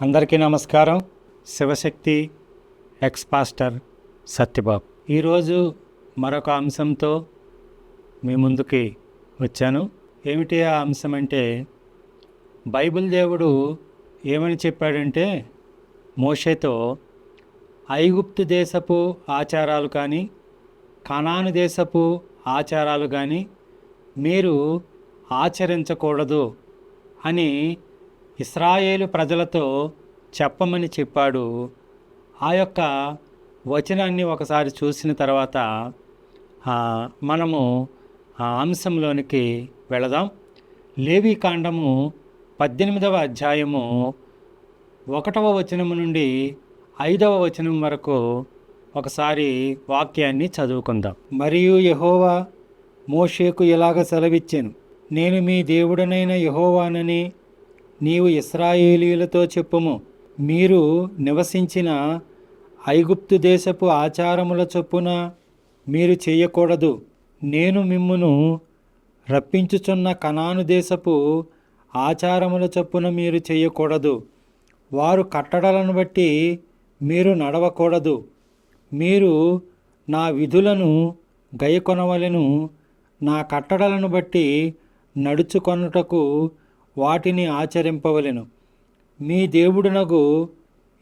అందరికీ నమస్కారం. Shivashakti ex pastor Satyababu. ఈరోజు మరొక అంశంతో మీ ముందుకి వచ్చాను. ఏమిటి ఆ అంశం అంటే బైబిల్ దేవుడు ఏమని చెప్పాడంటే మోషేతో ఐగుప్తు దేశపు ఆచారాలు కానీ కనాను దేశపు ఆచారాలు కానీ మీరు ఆచరించకూడదు అని ఇస్రాయేలు ప్రజలతో చెప్పమని చెప్పాడు. ఆ యొక్క వచనాన్ని ఒకసారి చూసిన తర్వాత మనము ఆ అంశంలోనికి వెళదాం. లేవి కాండము పద్దెనిమిదవ అధ్యాయము ఒకటవ వచనము నుండి ఐదవ వచనం వరకు ఒకసారి వాక్యాన్ని చదువుకుందాం. మరియు యహోవా మోషేకు ఇలాగ సెలవిచ్చాను నేను మీ దేవుడనైన యహోవానని నీవు ఇస్రాయేలీలతో చెప్పుము. మీరు నివసించిన ఐగుప్తు దేశపు ఆచారముల చొప్పున మీరు చేయకూడదు. నేను మిమ్మును రప్పించుచున్న కనాను దేశపు ఆచారముల చొప్పున మీరు చేయకూడదు. వారు కట్టడలను బట్టి మీరు నడవకూడదు. మీరు నా విధులను గైకొనవలెను. నా కట్టడలను బట్టి నడుచుకొనుటకు వాటిని ఆచరింపవలెను. మీ దేవుడునగు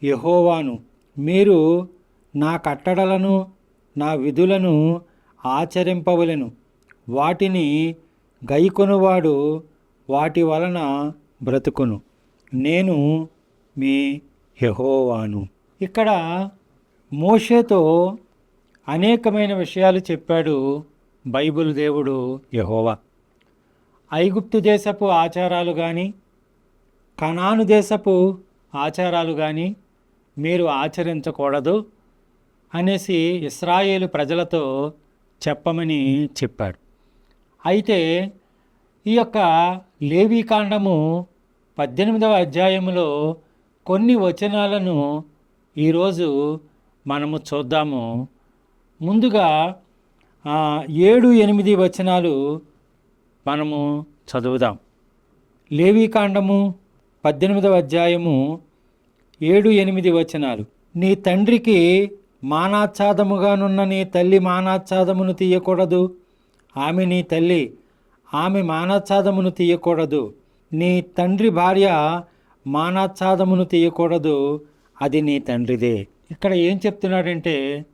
యహోవాను మీరు నా కట్టడలను నా విధులను ఆచరింపవలెను. వాటిని గైకొనువాడు వాటి వలన బ్రతుకును. నేను మీ యహోవాను. ఇక్కడ మోషేతో అనేకమైన విషయాలు చెప్పాడు బైబిల్ దేవుడు యహోవా. ఐగుప్తు దేశపు ఆచారాలు కానీ కణాను దేశపు ఆచారాలు కానీ మీరు ఆచరించకూడదు అనేసి ఇస్రాయేలు ప్రజలతో చెప్పమని చెప్పాడు అయితే ఈ యొక్క లేవీకాండము పద్దెనిమిదవ అధ్యాయములో కొన్ని వచనాలను ఈరోజు మనము చూద్దాము. ముందుగా ఏడు ఎనిమిది వచనాలు మనము చదువుదాం. లేవీకాండము పద్దెనిమిదవ అధ్యాయము ఏడు ఎనిమిది వచనాలు. నీ తండ్రికి మానాచ్ఛాదముగానున్న నీ తల్లి మానాచ్ఛాదమును తీయకూడదు. ఆమె నీ తల్లి ఆమె మానాచ్ఛాదమును తీయకూడదు. నీ తండ్రి భార్య మానాచ్ఛాదమును తీయకూడదు. అది నీ తండ్రిదే. ఇక్కడ ఏం చెప్తున్నాడంటే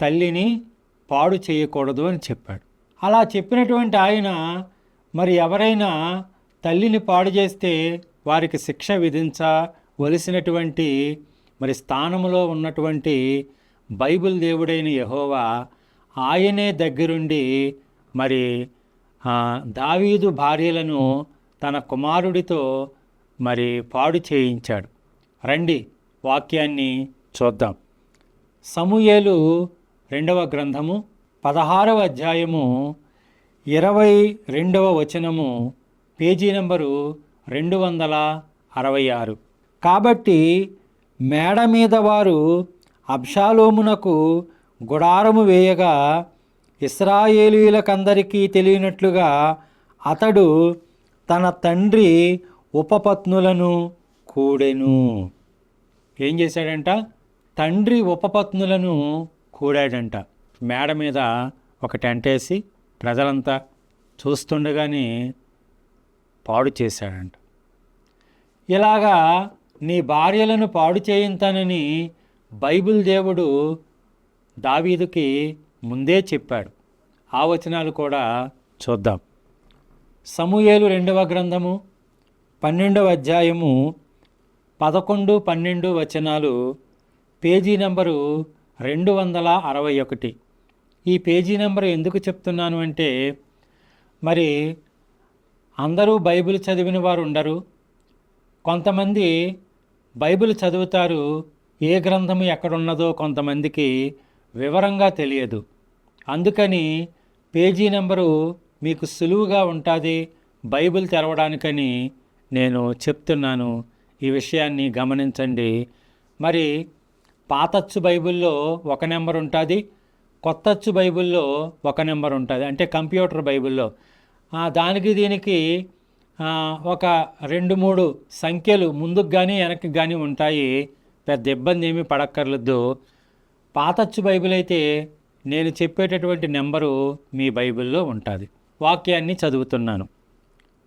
తల్లిని పాడు చేయకూడదు అని చెప్పాడు. అలా చెప్పినటువంటి ఆయన మరి ఎవరైనా తల్లిని పాడు చేస్తే వారికి శిక్ష విధించవలసినటువంటి మరి స్థానంలో ఉన్నటువంటి బైబిల్ దేవుడైన యహోవా ఆయనే దగ్గరుండి మరి దావీదు భార్యలను తన కుమారుడితో మరి పాడు చేయించాడు. రండి వాక్యాన్ని చూద్దాం. సమూయేలు రెండవ గ్రంథము పదహారవ అధ్యాయము ఇరవై రెండవ వచనము పేజీ నెంబరు రెండు వందల అరవై ఆరు. కాబట్టి మేడ మీద వారు అబ్షాలోమునకు గుడారము వేయగా ఇస్రాయేలీలకందరికీ తెలియనట్లుగా అతడు తన తండ్రి ఉపపత్నులను కూడెను. ఏం చేశాడంట? తండ్రి ఉపపత్నులను కూడాడంట. మేడ మీద ఒక టెంట్ వేసి ప్రజలంతా చూస్తుండగానే పాడు చేశాడంట. ఇలాగా నీ భార్యలను పాడు చేయింతానని బైబిల్ దేవుడు దావీదుకి ముందే చెప్పాడు. ఆ వచనాలు కూడా చూద్దాం. సమూయేలు రెండవ గ్రంథము పన్నెండవ అధ్యాయము పదకొండు పన్నెండు వచనాలు పేజీ నెంబరు రెండు వందల అరవై ఒకటి. ఈ పేజీ నెంబర్ ఎందుకు చెప్తున్నాను అంటే మరి అందరూ బైబిల్ చదివిన వారు ఉండరు. కొంతమంది బైబిల్ చదువుతారు ఏ గ్రంథము ఎక్కడున్నదో కొంతమందికి వివరంగా తెలియదు. అందుకని పేజీ నెంబరు మీకు సులువుగా ఉంటుంది బైబిల్ తెరవడానికని నేను చెప్తున్నాను. ఈ విషయాన్ని గమనించండి. మరి పాతచ్చు బైబిల్లో ఒక నెంబర్ ఉంటుంది కొత్త అచ్చు బైబిల్లో ఒక నెంబర్ ఉంటుంది. అంటే కంప్యూటర్ బైబిల్లో. దానికి దీనికి ఒక రెండు మూడు సంఖ్యలు ముందుకు కానీ వెనక్కి కానీ ఉంటాయి. పెద్ద ఇబ్బంది ఏమీ పడక్కర్లేదు. పాతచ్చు బైబిల్ అయితే నేను చెప్పేటటువంటి నెంబరు మీ బైబిల్లో ఉంటుంది. వాక్యాన్ని చదువుతున్నాను.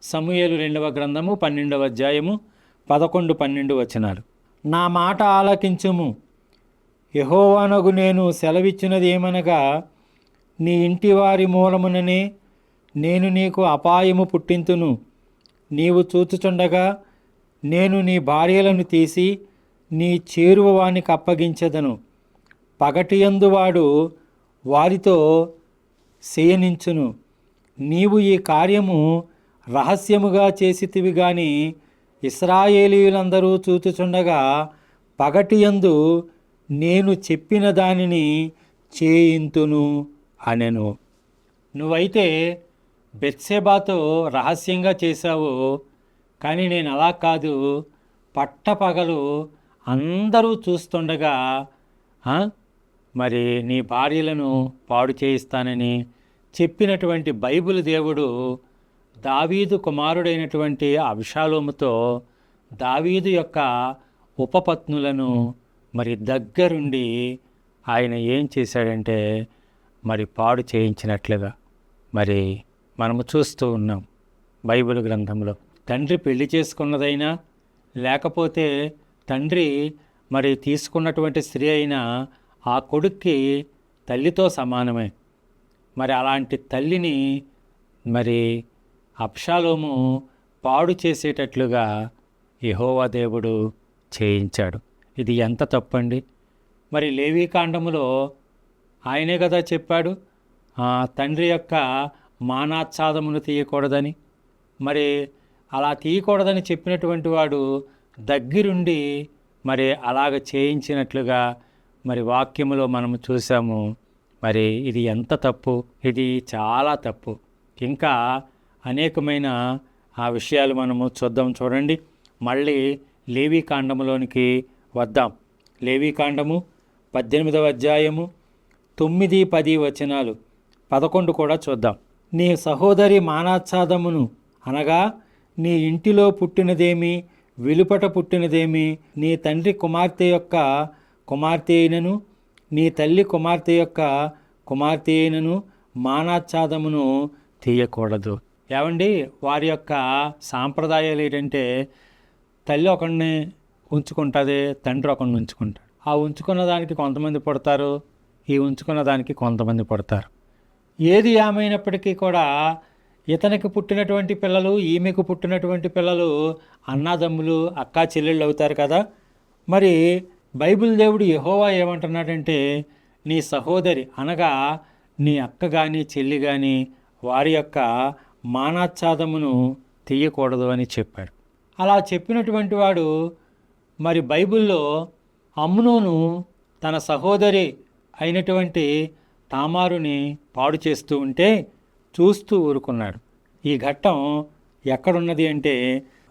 సమూహలు రెండవ గ్రంథము పన్నెండవ అధ్యాయము పదకొండు పన్నెండు వచనాలు. నా మాట ఆలకించుము. యహోవానగు నేను సెలవిచ్చినది ఏమనగా నీ ఇంటి వారి మూలముననే నేను నీకు అపాయము పుట్టింతును. నీవు చూచుచుండగా నేను నీ భార్యలను తీసి నీ చేరువవానికి అప్పగించదను. పగటియందువాడు వాడు వారితో శయనించును. నీవు ఈ కార్యము రహస్యముగా చేసితివి గాని ఇస్రాయేలీయులందరూ చూచుచుండగా పగటియందు నేను చెప్పిన దానిని చేయింతును అనెను. నువ్వైతే బెత్సెబాతో రహస్యంగా చేశావు కానీ నేను అలా కాదు. పట్టపగలు అందరూ చూస్తుండగా మరి నీ భార్యలను పాడు చేయిస్తానని చెప్పినటువంటి బైబిల్ దేవుడు దావీదు కుమారుడైనటువంటి అభిషాలోముతో దావీదు యొక్క ఉపపత్నులను మరి దగ్గరుండి ఆయన ఏం చేశాడంటే మరి పాడు చేయించినట్లుగా మరి మనము చూస్తూ ఉన్నాం బైబిల్ గ్రంథంలో. తండ్రి పెళ్ళి చేసుకున్నదైనా లేకపోతే తండ్రి మరి తీసుకున్నటువంటి స్త్రీ అయినా ఆ కొడుక్కి తల్లితో సమానమే. మరి అలాంటి తల్లిని మరి అప్షాలోము పాడు చేసేటట్లుగా యహోవా దేవుడు చేయించాడు. ఇది ఎంత తప్పండి? మరి లేవీ కాండములో ఆయనే కదా చెప్పాడు ఆ తండ్రి యొక్క మానాచ్ఛాదమును తీయకూడదని. మరి అలా తీయకూడదని చెప్పినటువంటి వాడు దగ్గరుండి మరి అలాగ చేయించినట్లుగా మరి వాక్యములో మనము చూసాము. మరి ఇది ఎంత తప్పు? ఇది చాలా తప్పు. ఇంకా అనేకమైన ఆ విషయాలు మనము చూద్దాం చూడండి. మళ్ళీ లేవీ కాండములోనికి వద్దాం. లేవీకాండము పద్దెనిమిదవ అధ్యాయము తొమ్మిది పది వచనాలు. పదకొండు కూడా చూద్దాం. నీ సహోదరి మానాచ్ఛాదమును అనగా నీ ఇంటిలో పుట్టినదేమి వెలుపట పుట్టినదేమి నీ తండ్రి కుమార్తె యొక్క కుమార్తె అయినను నీ తల్లి కుమార్తె యొక్క కుమార్తె అయినను మానాచ్ఛాదమును తీయకూడదు. ఏమండి? వారి యొక్క సాంప్రదాయాలు ఏంటంటే తల్లి ఒకడిని ఉంచుకుంటుంది తండ్రి ఒకరిని ఉంచుకుంటాడు. ఆ ఉంచుకున్న దానికి కొంతమంది పుడతారు ఈ ఉంచుకున్న దానికి కొంతమంది పుడతారు. ఏది ఏమైనప్పటికీ కూడా ఇతనికి పుట్టినటువంటి పిల్లలు ఈమెకు పుట్టినటువంటి పిల్లలు అన్నాదమ్ములు అక్కా చెల్లెళ్ళు అవుతారు కదా. మరి బైబిల్ దేవుడు యహోవా ఏమంటున్నాడంటే నీ సహోదరి అనగా నీ అక్క కానీ చెల్లి కానీ వారి యొక్క మానాచ్ఛాదమును తీయకూడదు అని చెప్పాడు. అలా చెప్పినటువంటి వాడు మరి బైబిల్లో అమ్నోను తన సహోదరి అయినటువంటి తామారుని పాడు చేస్తూ ఉంటే చూస్తూ ఊరుకున్నాడు. ఈ ఘట్టం ఎక్కడున్నది అంటే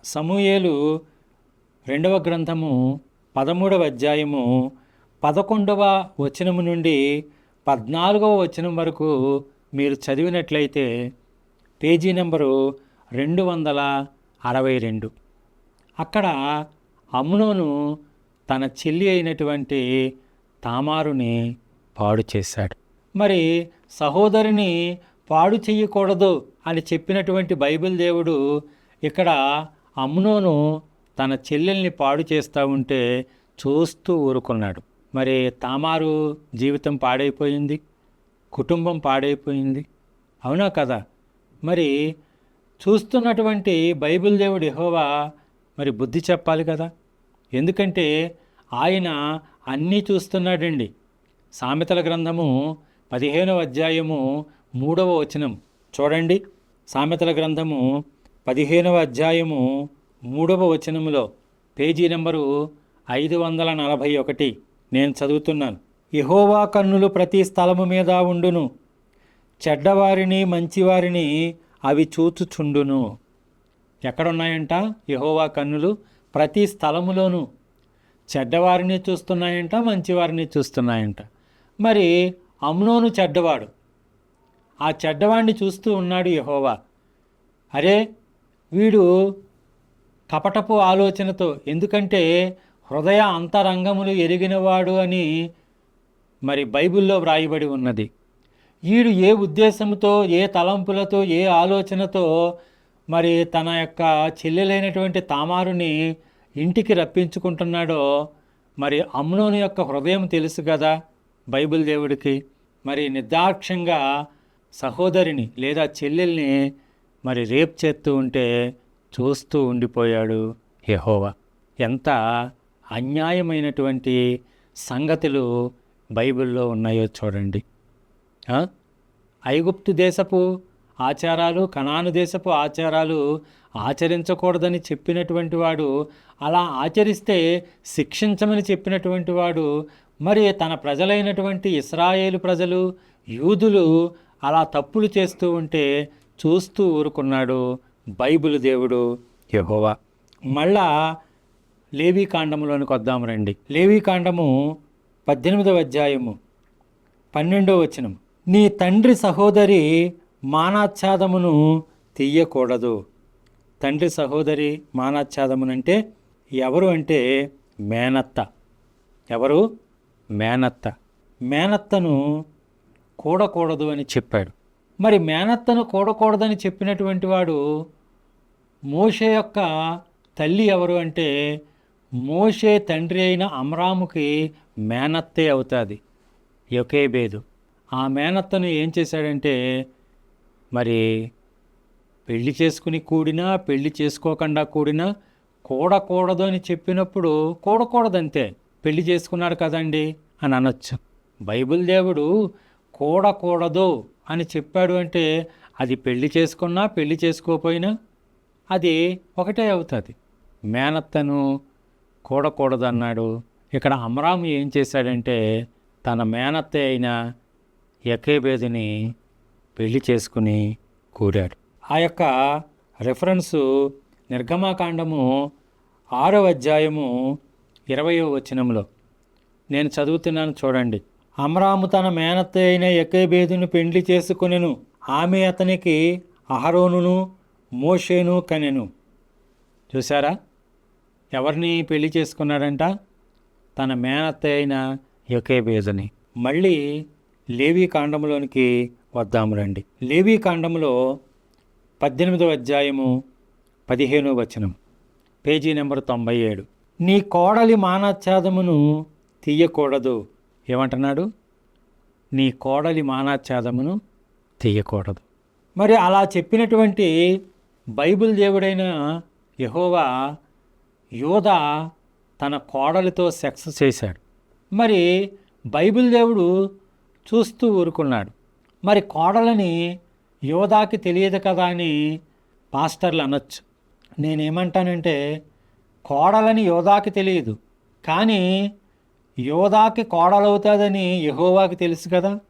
సమూయేలు రెండవ గ్రంథము పదమూడవ అధ్యాయము పదకొండవ వచనము నుండి పద్నాలుగవ వచనం వరకు మీరు చదివినట్లయితే పేజీ నెంబరు రెండు వందల అరవై రెండు. అక్కడ అమ్నోను తన చెల్లి అయినటువంటి తామారుని పాడు చేశాడు. మరి సహోదరిని పాడు చేయకూడదు అని చెప్పినటువంటి బైబిల్ దేవుడు ఇక్కడ అమ్నోను తన చెల్లెల్ని పాడు చేస్తూ ఉంటే చూస్తూ ఊరుకున్నాడు. మరి తామారు జీవితం పాడైపోయింది కుటుంబం పాడైపోయింది. అవునా కదా? మరి చూస్తున్నటువంటి బైబిల్ దేవుడు ఎహోవా మరి బుద్ధి చెప్పాలి కదా? ఎందుకంటే ఆయన అన్నీ చూస్తున్నాడండి. సామెతల గ్రంథము పదిహేనవ అధ్యాయము మూడవ వచనం. చూడండి. సామెతల గ్రంథము పదిహేనవ అధ్యాయము మూడవ వచనములో పేజీ నెంబరు ఐదు వందల నలభై ఒకటి. నేను చదువుతున్నాను. ఇహోవా కన్నులు ప్రతి స్థలము మీద ఉండును. చెడ్డవారిని మంచివారిని అవి చూచుచుండును. ఎక్కడున్నాయంట? ఇహోవా కన్నులు ప్రతి స్థలములోనూ చెడ్డవారిని చూస్తున్నాయంట మంచివారిని చూస్తున్నాయంట. మరి అమ్నోను చెడ్డవాడు ఆ చెడ్డవాడిని చూస్తూ ఉన్నాడు యహోవా. అరే వీడు కపటపు ఆలోచనతో ఎందుకంటే హృదయ అంతరంగములు ఎరిగినవాడు అని మరి బైబిల్లో వ్రాయబడి ఉన్నది. వీడు ఏ ఉద్దేశంతో ఏ తలంపులతో ఏ ఆలోచనతో మరి తన యొక్క చెల్లెలైనటువంటి తామారుని ఇంటికి రప్పించుకుంటున్నాడో మరి అమ్నోని యొక్క హృదయం తెలుసు కదా బైబిల్ దేవుడికి. మరి నిర్దాక్ష్యంగా సహోదరిని లేదా చెల్లెల్ని మరి రేప్ చేస్తూ ఉంటే చూస్తూ ఉండిపోయాడు యెహోవా. ఎంత అన్యాయమైనటువంటి సంగతులు బైబిల్లో ఉన్నాయో చూడండి. ఐగుప్తు దేశపు ఆచారాలు కనాను దేశపు ఆచారాలు ఆచరించకూడదని చెప్పినటువంటి వాడు అలా ఆచరిస్తే శిక్షించమని చెప్పినటువంటి వాడు మరి తన ప్రజలైనటువంటి ఇస్రాయేలు ప్రజలు యూదులు అలా తప్పులు చేస్తూ ఉంటే చూస్తూ ఊరుకున్నాడు బైబిల్ దేవుడు యహోవా. మళ్ళా లేవీ వద్దాము రండి. లేవీ కాండము పద్దెనిమిదవ అధ్యాయము పన్నెండో వచనం నీ తండ్రి సహోదరి మానాచ్ఛాదమును తీయకూడదు. తండ్రి సహోదరి మానాచ్ఛాదమునంటే ఎవరు అంటే మేనత్త. ఎవరు? మేనత్త. మేనత్తను కూడకూడదు అని చెప్పాడు. మరి మేనత్తను కూడకూడదని చెప్పినటువంటి వాడు మోషే యొక్క తల్లి ఎవరు అంటే మోషే తండ్రి అయిన అమ్రాముకి మేనత్తే అవుతుంది. యొకేబేదు. ఆ మేనత్తను ఏం చేశాడంటే మరి పెళ్ళి చేసుకుని కూడినా పెళ్ళి చేసుకోకుండా కూడినా కూడకూడదు అని చెప్పినప్పుడు కూడకూడదంతే. పెళ్ళి చేసుకున్నాడు కదండి అని అనొచ్చు. బైబిల్ దేవుడు కూడకూడదు అని చెప్పాడు అంటే అది పెళ్ళి చేసుకున్నా పెళ్ళి చేసుకోకపోయినా అది ఒకటే అవుతుంది. మేనత్తను కూడకూడదు అన్నాడు ఇక్కడ అమరాము ఏం చేశాడంటే తన మేనత్త అయిన యకేబేదిని పెళ్ళి చేసుకుని కూడాడు ఆ యొక్క రెఫరెన్సు నిర్గమాకాండము ఆరవ అధ్యాయము ఇరవయో వచనంలో. నేను చదువుతున్నాను చూడండి. అమరాము తన మేనత్త అయిన ఎకేబేదును పెండ్లి చేసుకునెను. ఆమె అతనికి అహరోనును మోషేను కనెను. చూసారా ఎవరిని పెళ్ళి చేసుకున్నాడంట? తన మేనత్త అయిన యొకేబేజని మళ్ళీ లేవీ కాండంలోనికి వద్దాము రండి. లేవీ కాండంలో పద్దెనిమిదవ అధ్యాయము పదిహేనో వచనం పేజీ నెంబర్ తొంభై ఏడు. నీ కోడలి మానాచ్ఛాదమును తీయకూడదు. ఏమంటున్నాడు? నీ కోడలి మానాచ్ఛాదమును తీయకూడదు. మరి అలా చెప్పినటువంటి బైబిల్ దేవుడైన యహోవా యోధ తన కోడలితో సెక్స్ చేశాడు. మరి బైబిల్ దేవుడు చూస్తూ ఊరుకున్నాడు. మరి కోడలని యోధాకి తెలియదు కదా అని పాస్టర్లు అనొచ్చు. నేనేమంటానంటే కోడలని యోధాకి తెలియదు. కానీ యోధాకి కోడలవుతుందని యహోవాకి తెలుసు కదా.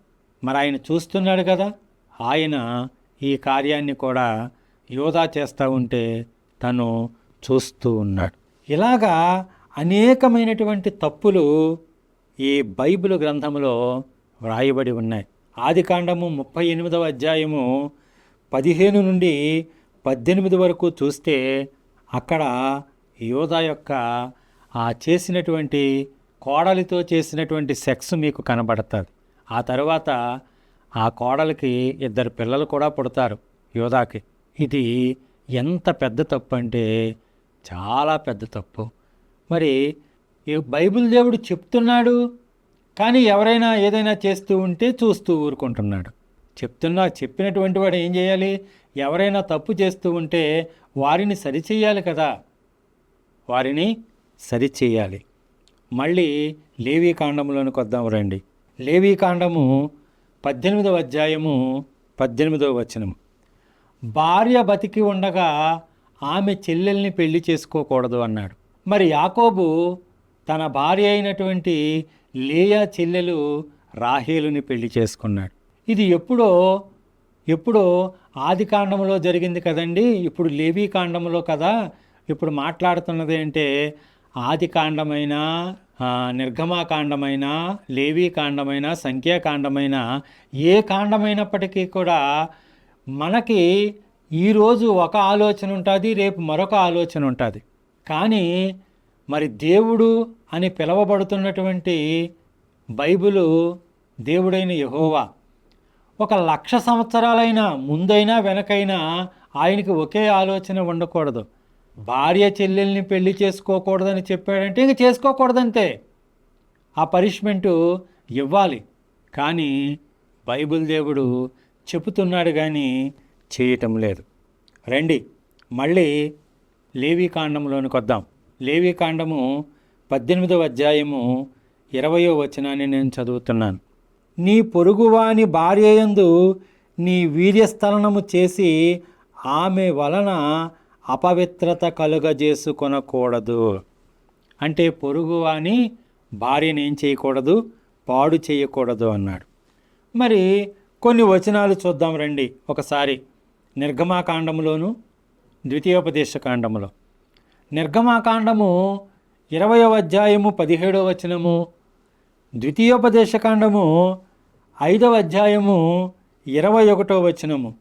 మరి ఆయన చూస్తున్నాడు కదా. ఆయన ఈ కార్యాన్ని కూడా యోధా చేస్తూ ఉంటే తను చూస్తూ ఉన్నాడు. ఇలాగా అనేకమైనటువంటి తప్పులు ఈ బైబిల్ గ్రంథంలో వ్రాయబడి ఉన్నాయి. ఆదికాండము ముప్పై ఎనిమిదవ అధ్యాయము పదిహేను నుండి పద్దెనిమిది వరకు చూస్తే అక్కడ యోధా యొక్క ఆ చేసినటువంటి కోడలితో చేసినటువంటి సెక్స్ మీకు కనబడుతుంది. ఆ తర్వాత ఆ కోడలికి ఇద్దరు పిల్లలు కూడా పుడతారు యోధాకి ఇది ఎంత పెద్ద తప్పు అంటే చాలా పెద్ద తప్పు. మరి ఈ బైబిల్ దేవుడు చెప్తున్నాడు కానీ ఎవరైనా ఏదైనా చేస్తూ ఉంటే చూస్తూ ఊరుకుంటున్నాడు. చెప్తున్నా చెప్పినటువంటి వాడు ఏం చేయాలి? ఎవరైనా తప్పు చేస్తూ ఉంటే వారిని సరిచేయాలి కదా. వారిని సరిచేయాలి. మళ్ళీ లేవీ కాండంలోనికి వద్దాం రండి. లేవీ కాండము పద్దెనిమిదవ అధ్యాయము పద్దెనిమిదవ వచనము. భార్య బతికి ఉండగా ఆమె చెల్లెల్ని పెళ్ళి చేసుకోకూడదు అన్నాడు. మరి యాకోబు తన భార్య అయినటువంటి లేయా చెల్లెలు రాహేలుని పెళ్ళి చేసుకున్నాడు. ఇది ఎప్పుడో ఎప్పుడో ఆది కాండంలో జరిగింది కదండి. ఇప్పుడు లేవీ కాండంలో కదా. ఇప్పుడు మాట్లాడుతున్నది అంటే ఆది కాండమైన ఆ, నిర్గమాకాండమైన లేవీ కాండమైన సంఖ్యాకాండమైన ఏ కాండమైనప్పటికీ కూడా మనకి ఈరోజు ఒక ఆలోచన ఉంటుంది రేపు మరొక ఆలోచన ఉంటుంది. కానీ మరి దేవుడు అని పిలవబడుతున్నటువంటి బైబిలు దేవుడైన యహోవా. ఒక లక్ష సంవత్సరాలైనా ముందైనా వెనకైనా ఆయనకి ఒకే ఆలోచన ఉండకూడదు. భార్య చెల్లెల్ని పెళ్ళి చేసుకోకూడదని చెప్పాడంటే ఇంక చేసుకోకూడదంతే. ఆ పనిష్మెంటు ఇవ్వాలి. కానీ బైబిల్ దేవుడు చెబుతున్నాడు కానీ చేయటం లేదు. రండి మళ్ళీ లేవీ కాండంలోనికి వద్దాం. లేవీ కాండము పద్దెనిమిదవ అధ్యాయము ఇరవయో వచనాన్ని నేను చదువుతున్నాను. నీ పొరుగువాని భార్యయందు నీ వీర్యస్థలనము చేసి ఆమె వలన అపవిత్రత కలుగజేసుకొనకూడదు. అంటే పొరుగువాని భార్యను ఏం చేయకూడదు? పాడు చేయకూడదు అన్నాడు. మరి కొన్ని వచనాలు చూద్దాం రండి. ఒకసారి నిర్గమాకాండములోను ద్వితీయోపదేశ కాండములో నిర్గమాకాండము ఇరవయవ అధ్యాయము పదిహేడవ వచనము. ద్వితీయోపదేశ కాండము ఐదవ అధ్యాయము ఇరవై ఒకటో వచనము.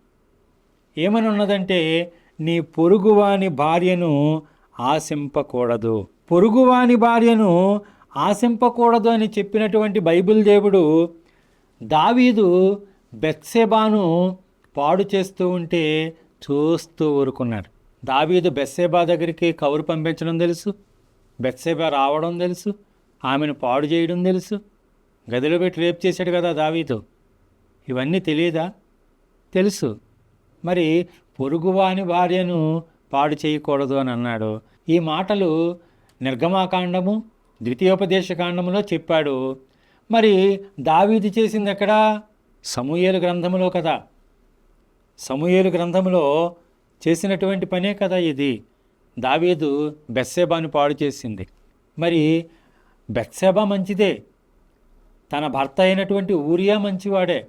ఏమని ఉన్నదంటే నీ పొరుగువాని భార్యను ఆశింపకూడదు. పొరుగువాని భార్యను ఆశింపకూడదు అని చెప్పినటువంటి బైబిల్ దేవుడు దావీదు బెత్సెబాను పాడు చేస్తూ ఉంటే చూస్తూ ఊరుకున్నాడు. దావీదు బెస్సేబా దగ్గరికి కౌరు పంపించడం తెలుసు బెత్సేబా రావడం తెలుసు ఆమెను పాడు చేయడం తెలుసు. గదిలో పెట్టి రేపు చేశాడు కదా దావీదు. ఇవన్నీ తెలియదా తెలుసు. మరి పొరుగువాని భార్యను పాడు చేయకూడదు అని అన్నాడు. ఈ మాటలు నిర్గమాకాండము ద్వితీయోపదేశ కాండములో చెప్పాడు. మరి దావీది చేసింది ఎక్కడా? సమూహేలు గ్రంథములో కదా. సమూహేలు గ్రంథములో చేసినటువంటి పనే కదా ఇది. దావీదు బెస్సేబాను పాడు చేసింది. మరి బెత్సేబా మంచిదే. తన భర్త అయినటువంటి ఊరియా మంచివాడే.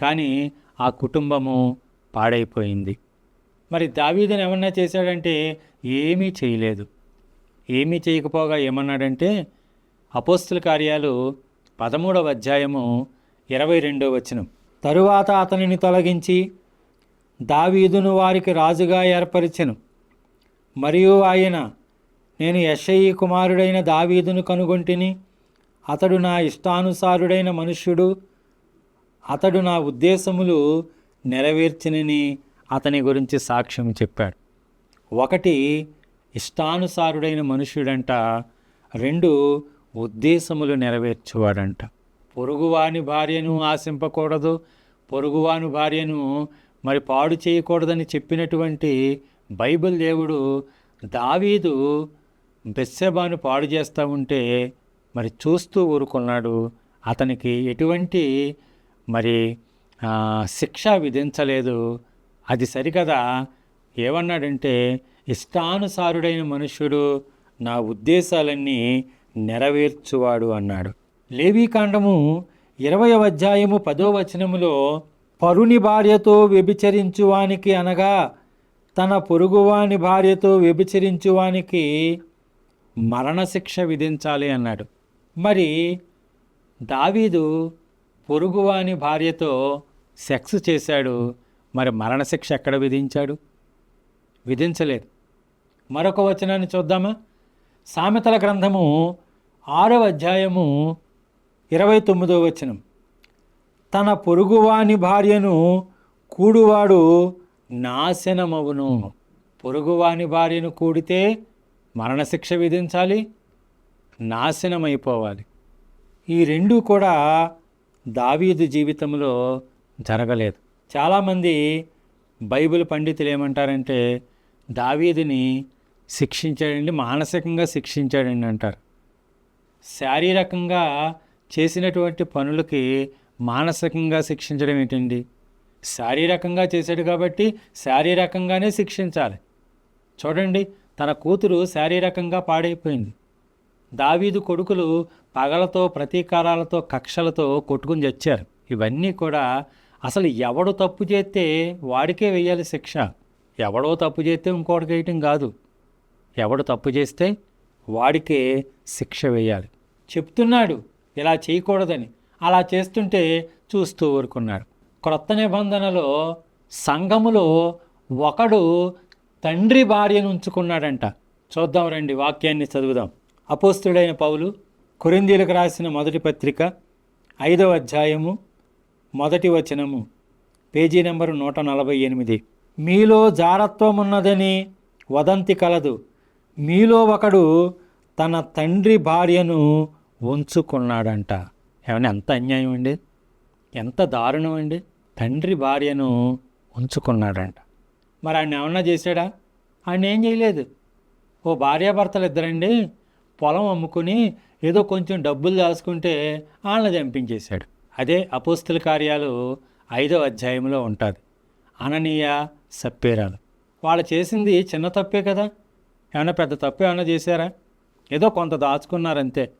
కానీ ఆ కుటుంబము పాడైపోయింది. మరి దావీదుని ఏమన్నా చేశాడంటే ఏమీ చేయలేదు. ఏమీ చేయకపోగా ఏమన్నాడంటే అపోస్తుల కార్యాలు పదమూడవ అధ్యాయము ఇరవై రెండో వచనం. తరువాత అతనిని తొలగించి దావీదును వారికి రాజుగా ఏర్పరిచెను. మరియు ఆయన నేను యషయి కుమారుడైన దావీదును కనుగొంటిని అతడు నా ఇష్టానుసారుడైన మనుష్యుడు అతడు నా ఉద్దేశములు నెరవేర్చినని అతని గురించి సాక్ష్యం చెప్పాడు. ఒకటి ఇష్టానుసారుడైన మనుష్యుడంట రెండు ఉద్దేశములు నెరవేర్చేవాడంట. పొరుగువాని భార్యను ఆశింపకూడదు పొరుగువాని భార్యను మరి పాడు చేయకూడదని చెప్పినటువంటి బైబిల్ దేవుడు దావీదు బెస్సెబాను పాడు చేస్తూ ఉంటే మరి చూస్తూ ఊరుకున్నాడు. అతనికి ఎటువంటి మరి శిక్ష విధించలేదు. అది సరికదా? ఏమన్నాడంటే ఇష్టానుసారుడైన మనుష్యుడు నా ఉద్దేశాలన్నీ నెరవేర్చువాడు అన్నాడు. లేవీకాండము ఇరవై అధ్యాయము పదో వచనములో పరుని భార్యతో వ్యభిచరించువానికి అనగా తన పొరుగువాని భార్యతో వ్యభిచరించువానికి మరణశిక్ష విధించాలి అన్నాడు. మరి దావీదు పొరుగువాని భార్యతో సెక్స్ చేశాడు. మరి మరణశిక్ష ఎక్కడ విధించాడు? విధించలేదు. మరొక వచనాన్ని చూద్దామా? సామెతల గ్రంథము ఆరవ అధ్యాయము ఇరవై తొమ్మిదో వచనం. తన పొరుగువాని భార్యను కూడువాడు నాశనమవును. పొరుగువాని భార్యను కూడితే మరణశిక్ష విధించాలి నాశనమైపోవాలి. ఈ రెండు కూడా దావీదు జీవితంలో జరగలేదు. చాలామంది బైబిల్ పండితులు ఏమంటారంటే దావీదుని శిక్షించాడండి మానసికంగా శిక్షించాడండి అంటారు. శారీరకంగా చేసినటువంటి పనులకి మానసికంగా శిక్షించడం ఏంటండి? శారీరకంగా చేశాడు కాబట్టి శారీరకంగానే శిక్షించాలి. చూడండి తన కూతురు శారీరకంగా పాడైపోయింది. దావీదు కొడుకులు పగలతో ప్రతీకారాలతో కక్షలతో కొట్టుకుని చచ్చారు. ఇవన్నీ కూడా అసలు ఎవడు తప్పు చేస్తే వాడికే వెయ్యాలి శిక్ష. ఎవడో తప్పు చేస్తే ఇంకోటికి వేయటం కాదు. ఎవడు తప్పు చేస్తే వాడికే శిక్ష వేయాలి. చెప్తున్నాడు ఇలా చేయకూడదని. అలా చేస్తుంటే చూస్తూ ఊరుకున్నాడు. క్రొత్త నిబంధనలో సంఘములో ఒకడు తండ్రి భార్యను ఉంచుకున్నాడంట. చూద్దాం రండి వాక్యాన్ని చదువుదాం. అపోస్తుడైన పౌలు కొరిందీలకు రాసిన మొదటి పత్రిక ఐదవ అధ్యాయము మొదటి వచనము పేజీ నెంబరు నూట నలభై ఎనిమిది. మీలో జారత్వం ఉన్నదని వదంతి కలదు. మీలో ఒకడు తన తండ్రి భార్యను ఉంచుకున్నాడంట. ఏమన్నా ఎంత అన్యాయం అండి? ఎంత దారుణం అండి? తండ్రి భార్యను ఉంచుకున్నాడంట. మరి ఆయన ఏమన్నా చేశాడా? ఆయన ఏం చేయలేదు. ఓ భార్యాభర్తలు ఇద్దరండి పొలం అమ్ముకుని ఏదో కొంచెం డబ్బులు దాచుకుంటే వాళ్ళని చంపించేశాడు. అదే అపోస్తుల కార్యాలు ఐదో అధ్యాయంలో ఉంటుంది. అననీయ సప్పేరాలు. వాళ్ళు చేసింది చిన్న తప్పే కదా? ఏమైనా పెద్ద తప్పు ఏమైనా చేశారా? ఏదో కొంత దాచుకున్నారంతే.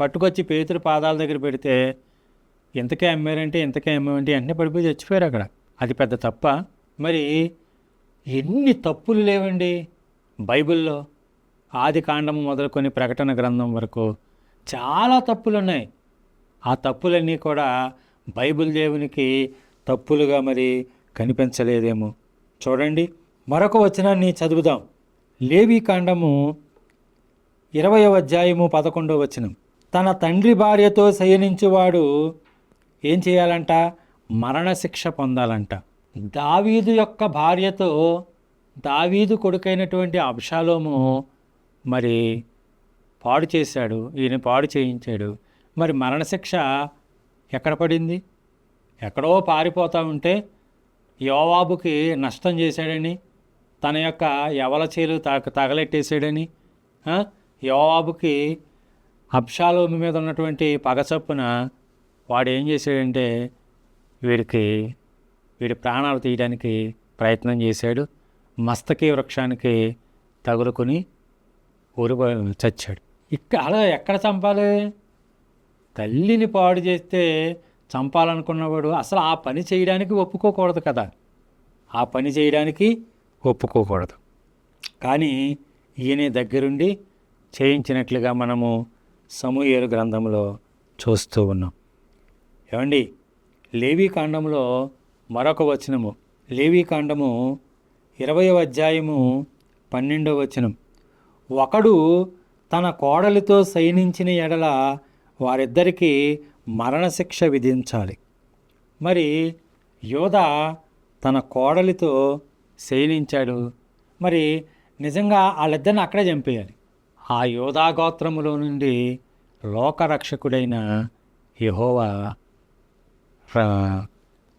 పట్టుకొచ్చి పేతురు పాదాల దగ్గర పెడితే ఇంతకే అమ్మారంటే ఇంతకే అమ్మారంటే వెంటనే పడిపోయి చచ్చిపోయారు అక్కడ. అది పెద్ద తప్ప. మరి ఎన్ని తప్పులు లేవండి బైబిల్లో? ఆది కాండము మొదలుకొని ప్రకటన గ్రంథం వరకు చాలా తప్పులు ఉన్నాయి ఆ తప్పులన్నీ కూడా బైబిల్ దేవునికి తప్పులుగా మరి కనిపించలేదేమో. చూడండి మరొక వచనాన్ని చదువుదాం. లేవి కాండము ఇరవయో అధ్యాయము పదకొండో వచనం. తన తండ్రి భార్యతో శయనించువాడు ఏం చేయాలంట? మరణశిక్ష పొందాలంట. దావీదు యొక్క భార్యతో దావీదు కొడుకైనటువంటి అబ్షాలోము మరి పాడు చేశాడు ఈయన పాడు చేయించాడు. మరి మరణశిక్ష ఎక్కడ పడింది? ఎక్కడో పారిపోతూ ఉంటే యోవాబుకి నష్టం చేశాడని తన యొక్క ఎవల చేలు తగ తగలెట్టేశాడని యోవాబుకి అబ్షాలోమి మీద ఉన్నటువంటి పగచప్పున వాడు ఏం చేశాడంటే వీడికి వీడి ప్రాణాలు తీయడానికి ప్రయత్నం చేశాడు. మస్తకి వృక్షానికి తగులుకొని ఊరు చచ్చాడు. ఇక్కడ అలా ఎక్కడ చంపాలి? తల్లిని పాడు చేస్తే చంపాలనుకున్నవాడు అసలు ఆ పని చేయడానికి ఒప్పుకోకూడదు కదా. ఆ పని చేయడానికి ఒప్పుకోకూడదు. కానీ ఈయన దగ్గరుండి చేయించినట్లుగా మనము సమూహేలు గ్రంథంలో చూస్తూ ఉన్నాం. ఏమండి? లేవీ కాండములో మరొక వచనము. లేవీ కాండము ఇరవై అధ్యాయము పన్నెండవ వచనం. ఒకడు తన కోడలితో శయనించిన ఎడల వారిద్దరికీ మరణశిక్ష విధించాలి. మరి యోధ తన కోడలితో శయనించాడు. మరి నిజంగా వాళ్ళిద్దరిని అక్కడే చంపేయాలి. ఆ యోధా గోత్రములో నుండి లోకరక్షకుడైన యహోవా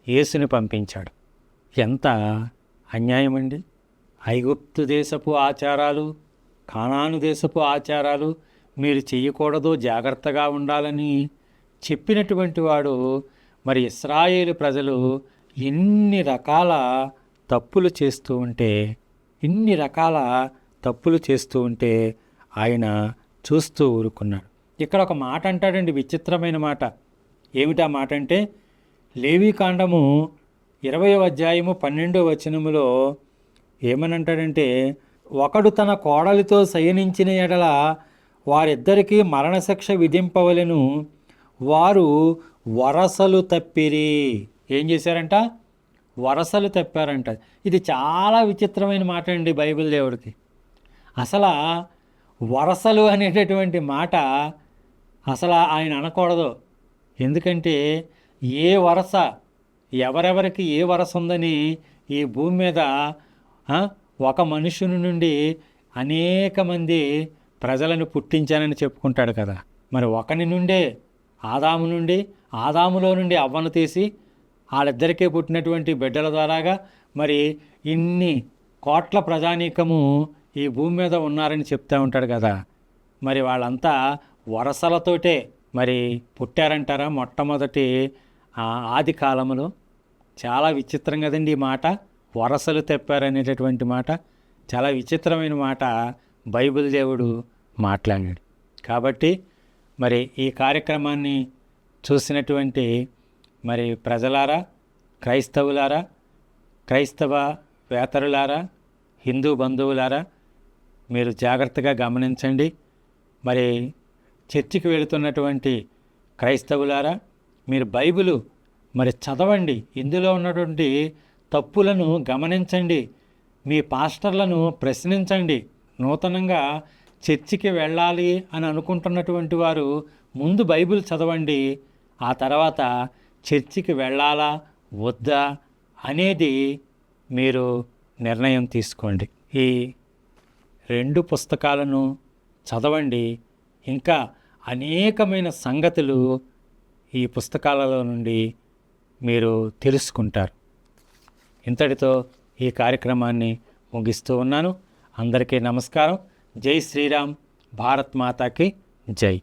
యేసుని పంపించాడు. ఎంత అన్యాయం అండి ఐగుప్తు దేశపు ఆచారాలు కానాను దేశపు ఆచారాలు మీరు చేయకూడదు జాగ్రత్తగా ఉండాలని చెప్పినటువంటి వాడు మరి ఇస్రాయేలు ప్రజలు ఎన్ని రకాల తప్పులు చేస్తూ ఉంటే ఇన్ని రకాల తప్పులు చేస్తూ ఉంటే ఆయన చూస్తూ ఊరుకున్నాడు. ఇక్కడ ఒక మాట అంటాడండి విచిత్రమైన మాట. ఏమిటా మాట అంటే లేవీకాండము ఇరవయో అధ్యాయము పన్నెండో వచనములో ఏమనంటాడంటే ఒకడు తన కోడలితో శయనించిన ఎడల వారిద్దరికీ మరణశిక్ష విధింపవలెను వారు వరసలు తప్పిరి. ఏం చేశారంట? వరసలు తప్పారంట. ఇది చాలా విచిత్రమైన మాట అండి బైబిల్ దేవుడికి. అసలు వరసలు అనేటటువంటి మాట అసలు ఆయన అనకూడదు. ఎందుకంటే ఏ వరస ఎవరెవరికి ఏ వరస ఉందని ఈ భూమి మీద ఒక మనుషుని నుండి అనేక మంది ప్రజలను పుట్టించానని చెప్పుకుంటాడు కదా. మరి ఒకని నుండే ఆదాము నుండి ఆదాములో నుండి అవ్వను తీసి వాళ్ళిద్దరికే పుట్టినటువంటి బిడ్డల ద్వారాగా మరి ఇన్ని కోట్ల ప్రజానీకము ఈ భూమి మీద ఉన్నారని చెప్తూ ఉంటాడు కదా. మరి వాళ్ళంతా వరసలతోటే మరి పుట్టారంటారా? మొట్టమొదటి ఆ, ఆది కాలంలో చాలా విచిత్రం కదండి ఈ మాట. వరసలు తెప్పారనేటటువంటి మాట. చాలా విచిత్రమైన మాట బైబిల్ దేవుడు మాట్లాడాడు. కాబట్టి మరి ఈ కార్యక్రమాన్ని చూసినటువంటి మరి ప్రజలారా క్రైస్తవులారా క్రైస్తవ వేతరులారా హిందూ బంధువులారా మీరు జాగ్రత్తగా గమనించండి. మరి చర్చికి వెళుతున్నటువంటి క్రైస్తవులారా మీరు బైబిలు మరి చదవండి. ఇందులో ఉన్నటువంటి తప్పులను గమనించండి. మీ పాస్టర్లను ప్రశ్నించండి. నూతనంగా చర్చికి వెళ్ళాలి అని అనుకుంటున్నటువంటి వారు ముందు బైబిల్ చదవండి. ఆ తర్వాత చర్చికి వెళ్ళాలా వద్దా అనేది మీరు నిర్ణయం తీసుకోండి. ఈ రెండు పుస్తకాలను చదవండి. ఇంకా అనేకమైన సంగతులు ఈ పుస్తకాలలో నుండి మీరు తెలుసుకుంటారు. ఇంతటితో ఈ కార్యక్రమాన్ని ముగిస్తూ ఉన్నాను. అందరికీ నమస్కారం. జై శ్రీరామ్. భారత్ మాతాకి జై.